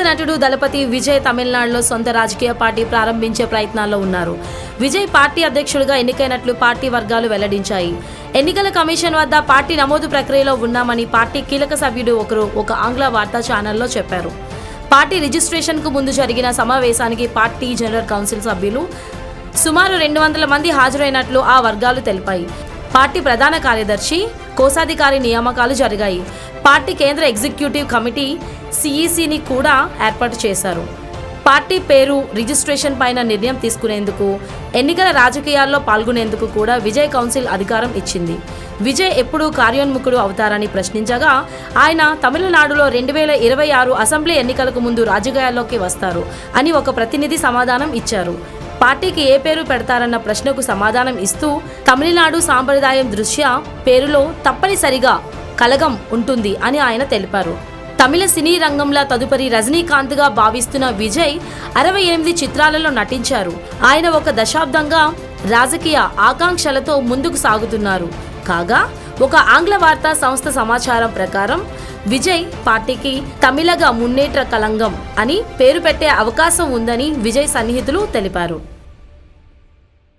ప్రముఖ నటుడు దళపతి విజయ్ తమిళనాడులో సొంత రాజకీయ పార్టీ ప్రారంభించే ప్రయత్నాల్లో ఉన్నారు. విజయ్ పార్టీ అధ్యక్షుడిగా ఎన్నికైనట్లు పార్టీ వర్గాలు వెల్లడించాయి. ఎన్నికల కమిషన్ వద్ద పార్టీ నమోదు ప్రక్రియలో ఉన్నామని పార్టీ కీలక సభ్యుడు ఒకరు ఒక ఆంగ్ల వార్తా ఛానల్లో చెప్పారు. పార్టీ రిజిస్ట్రేషన్కు ముందు జరిగిన సమావేశానికి పార్టీ జనరల్ కౌన్సిల్ సభ్యులు సుమారు రెండు వందల మంది హాజరైనట్లు ఆ వర్గాలు తెలిపాయి. పార్టీ ప్రధాన కార్యదర్శి కోశాధికారి నియామకాలు జరిగాయి. పార్టీ కేంద్ర ఎగ్జిక్యూటివ్ కమిటీ సిఈసిని కూడా ఏర్పాటు చేశారు. పార్టీ పేరు రిజిస్ట్రేషన్ పైన నిర్ణయం తీసుకునేందుకు ఎన్నికల రాజకీయాల్లో పాల్గొనేందుకు కూడా విజయ్ కౌన్సిల్ అధికారం ఇచ్చింది. విజయ్ ఎప్పుడు కార్యోన్ముఖుడు అవుతారని ప్రశ్నించగా ఆయన తమిళనాడులో రెండు వేల ఇరవై ఆరు అసెంబ్లీ ఎన్నికలకు ముందు రాజకీయాల్లోకి వస్తారు అని ఒక ప్రతినిధి సమాధానం ఇచ్చారు. పార్టీకి ఏ పేరు పెడతారన్న ప్రశ్నకు సమాధానం ఇస్తూ తమిళనాడు సాంప్రదాయం దృష్ట్యా పేరులో తప్పనిసరిగా కలగం ఉంటుంది అని ఆయన తెలిపారు. తమిళ సినీ రంగంలో తదుపరి రజనీకాంత్గా భావిస్తున్న విజయ్ అరవై ఎనిమిది చిత్రాలలో నటించారు. ఆయన ఒక దశాబ్దంగా రాజకీయ ఆకాంక్షలతో ముందుకు సాగుతున్నారు. కాగా ఒక ఆంగ్ల వార్తా సంస్థ సమాచారం ప్రకారం విజయ్ పార్టీకి తమిళగా మున్నేట్ర కలంగం అని పేరు పెట్టే అవకాశం ఉందని విజయ్ సన్నిహితులు తెలిపారు.